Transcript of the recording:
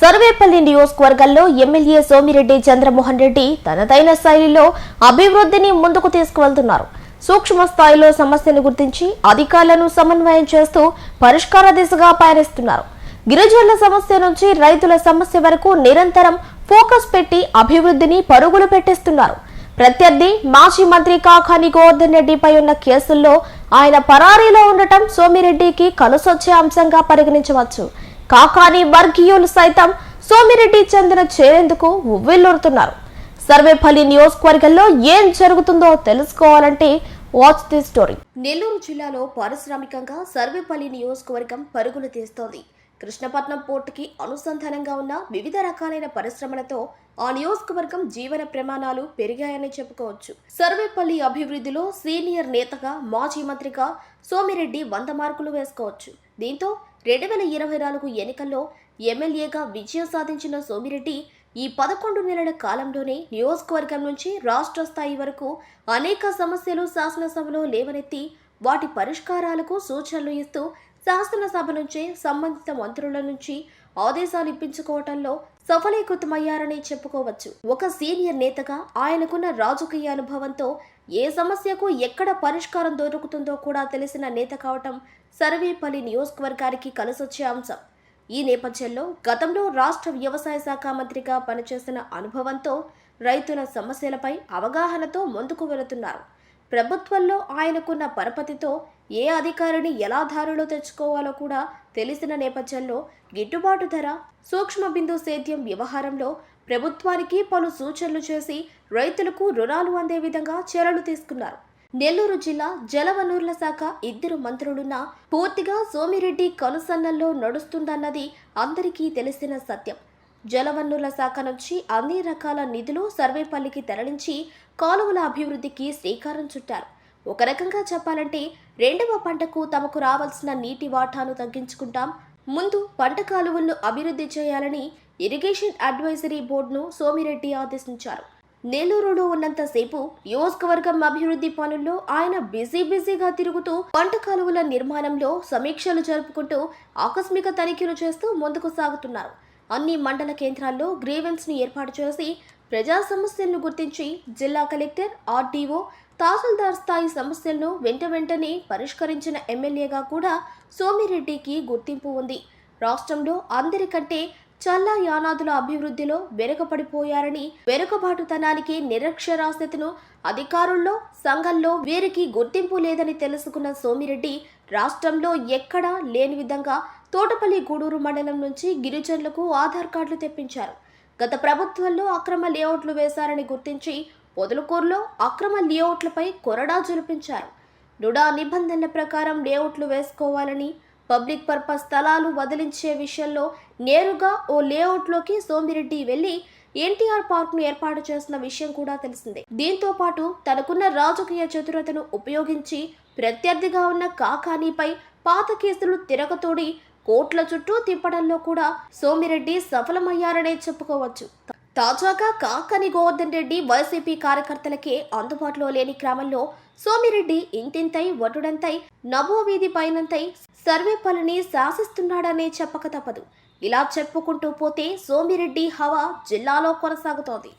సర్వేపల్లి నియోజకవర్గంలో ఎమ్మెల్యే సోమిరెడ్డి చంద్రమోహన్ రెడ్డి తనదైన శైలిలో అభివృద్ధిని ముందుకు తీసుకువెళ్తున్నారు. సూక్ష్మ స్థాయిలో సమస్యను గుర్తించి అధికారులను సమన్వయం చేస్తూ పరిష్కార దిశగా పయనిస్తున్నారు. గిరిజనుల సమస్య నుంచి రైతుల సమస్య వరకు నిరంతరం ఫోకస్ పెట్టి అభివృద్ధిని పరుగులు పెట్టిస్తున్నారు. ప్రత్యర్థి మాజీ మంత్రి కాకాని గోవర్ధన్ రెడ్డిపై ఉన్న కేసుల్లో ఆయన పరారీలో ఉండటం సోమిరెడ్డికి కలుసొచ్చే అంశంగా పరిగణించవచ్చు. కాకాని వర్గీయులు సైతం సోమిరెడ్డి చెందిన చేరేందుకు ఉవ్విల్లురుతున్నారు సర్వేపల్లి నియోజకవర్గంలో ఏం జరుగుతుందో తెలుసుకోవాలంటే వాచ్ ది స్టోరీ. నెల్లూరు జిల్లాలో పారిశ్రామికంగా సర్వేపల్లి నియోజకవర్గం పరుగులు తీస్తోంది. కృష్ణపట్నం పోర్టుకి అనుసంధానంగా ఉన్న వివిధ రకాలైన పరిశ్రమలతో ఆ నియోజకవర్గం జీవన ప్రమాణాలు పెరిగాయని చెప్పుకోవచ్చు. సర్వేపల్లి అభివృద్ధిలో సీనియర్ నేతగా మాజీ మంత్రిగా సోమిరెడ్డి వంద మార్కులు వేసుకోవచ్చు. దీంతో రెండు వేల ఇరవై నాలుగు ఎన్నికల్లో ఎమ్మెల్యేగా విజయం సాధించిన సోమిరెడ్డి ఈ పదకొండు నెలల కాలంలోనే నియోజకవర్గం నుంచి రాష్ట్ర స్థాయి వరకు అనేక సమస్యలు శాసనసభలో లేవనెత్తి వాటి పరిష్కారాలకు సూచనలు ఇస్తూ శాసనసభ నుంచే సంబంధిత మంత్రుల నుంచి ఆదేశాలు ఇప్పించుకోవటంలో సఫలీకృతమయ్యారని చెప్పుకోవచ్చు. ఒక సీనియర్ నేతగా ఆయనకున్న రాజకీయ అనుభవంతో ఏ సమస్యకు ఎక్కడ పరిష్కారం దొరుకుతుందో కూడా తెలిసిన నేత కావటం సర్వేపల్లి నియోజకవర్గానికి కలిసొచ్చే అంశం. ఈ నేపథ్యంలో గతంలో రాష్ట్ర వ్యవసాయ శాఖ మంత్రిగా పనిచేసిన అనుభవంతో రైతుల సమస్యలపై అవగాహనతో ముందుకు వెళుతున్నారు. ప్రభుత్వంలో ఆయనకున్న పరపతితో ఏ అధికారిని ఎలా దారిలో తెచ్చుకోవాలో కూడా తెలిసిన నేపథ్యంలో గిట్టుబాటు ధర సూక్ష్మ బిందు సేద్యం వ్యవహారంలో ప్రభుత్వానికి పలు సూచనలు చేసి రైతులకు రుణాలు అందే విధంగా చర్యలు తీసుకున్నారు. నెల్లూరు జిల్లా జలవనరుల శాఖ ఇద్దరు మంత్రులున్న పూర్తిగా సోమిరెడ్డి కనుసన్నల్లో నడుస్తుందన్నది అందరికీ తెలిసిన సత్యం. జలవనరుల శాఖ నుంచి అన్ని రకాల నిధులు సర్వేపల్లికి తరలించి కాలువల అభివృద్ధికి శ్రీకారం చుట్టారు. ఒక రకంగా చెప్పాలంటే రెండవ పంటకు తమకు రావాల్సిన నీటి వాటాను తగ్గించుకుంటాం. ముందు పంట కాలువలను అభివృద్ధి చేయాలని ఇరిగేషన్ అడ్వైజరీ బోర్డును సోమిరెడ్డి ఆదేశించారు. నెల్లూరులో ఉన్నంతసేపు నియోజకవర్గం అభివృద్ధి పనుల్లో ఆయన బిజీ బిజీగా తిరుగుతూ పంట కాలువల నిర్మాణంలో సమీక్షలు జరుపుకుంటూ ఆకస్మిక తనిఖీలు చేస్తూ ముందుకు సాగుతున్నారు. అన్ని మండల కేంద్రాల్లో గ్రీవెన్స్ను ఏర్పాటు చేసి ప్రజా సమస్యలను గుర్తించి జిల్లా కలెక్టర్ ఆర్డీఓ తహసీల్దార్ స్థాయి సమస్యలను వెంట వెంటనే పరిష్కరించిన ఎమ్మెల్యేగా కూడా సోమిరెడ్డికి గుర్తింపు ఉంది. రాష్ట్రంలో అందరికంటే చల్లా యానాదుల అభివృద్ధిలో వెనుకపడిపోయారని వెనుకబాటుతనానికి నిరక్షరాస్యతను అధికారుల్లో సంఘంలో వీరికి గుర్తింపు లేదని తెలుసుకున్న సోమిరెడ్డి రాష్ట్రంలో ఎక్కడా లేని విధంగా తోటపల్లి గూడూరు మండలం నుంచి గిరిజనులకు ఆధార్ కార్డులు తెప్పించారు. గత ప్రభుత్వంలో అక్రమ లేఅవుట్లు వేశారని గుర్తించి పొదలకూరులో అక్రమ లేఅవుట్లపై కొరడా జులిపించారు. నుడా నిబంధనల ప్రకారం లేఅవుట్లు వేసుకోవాలని పబ్లిక్ పర్పస్ స్థలాలు వదిలించే విషయంలో నేరుగా ఓ లేఅవుట్లోకి సోమిరెడ్డి వెళ్ళి ఎన్టీఆర్ పార్క్ను ఏర్పాటు చేసిన విషయం కూడా తెలిసిందే. దీంతో పాటు తనకున్న రాజకీయ చతురతను ఉపయోగించి ప్రత్యర్థిగా ఉన్న కాకానీపై పాత కేసులు తిరగతోడి కోట్ల చుట్టూ తిప్పడంలో కూడా సోమిరెడ్డి సఫలమయ్యారనే చెప్పుకోవచ్చు. తాజాగా కాకని గోవర్ధన్ రెడ్డి వైసీపీ కార్యకర్తలకే అందుబాటులో లేని క్రమంలో సోమిరెడ్డి ఇంతింతై వటుడంతై నభో వీధి పైనంతై సర్వేపల్లిని శాసిస్తున్నాడనే చెప్పక తప్పదు. ఇలా చెప్పుకుంటూ పోతే సోమిరెడ్డి హవా జిల్లాలో కొనసాగుతోంది.